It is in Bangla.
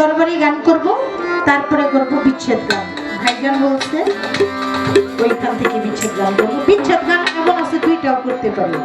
দরবারি গান করব, তারপরে করব বিচ্ছেদ গান। ভাইজান বলছে, ওইখান থেকে বিচ্ছেদ গান করব। বিচ্ছেদ গান এমন আছে, দুইটাও করতে পারি।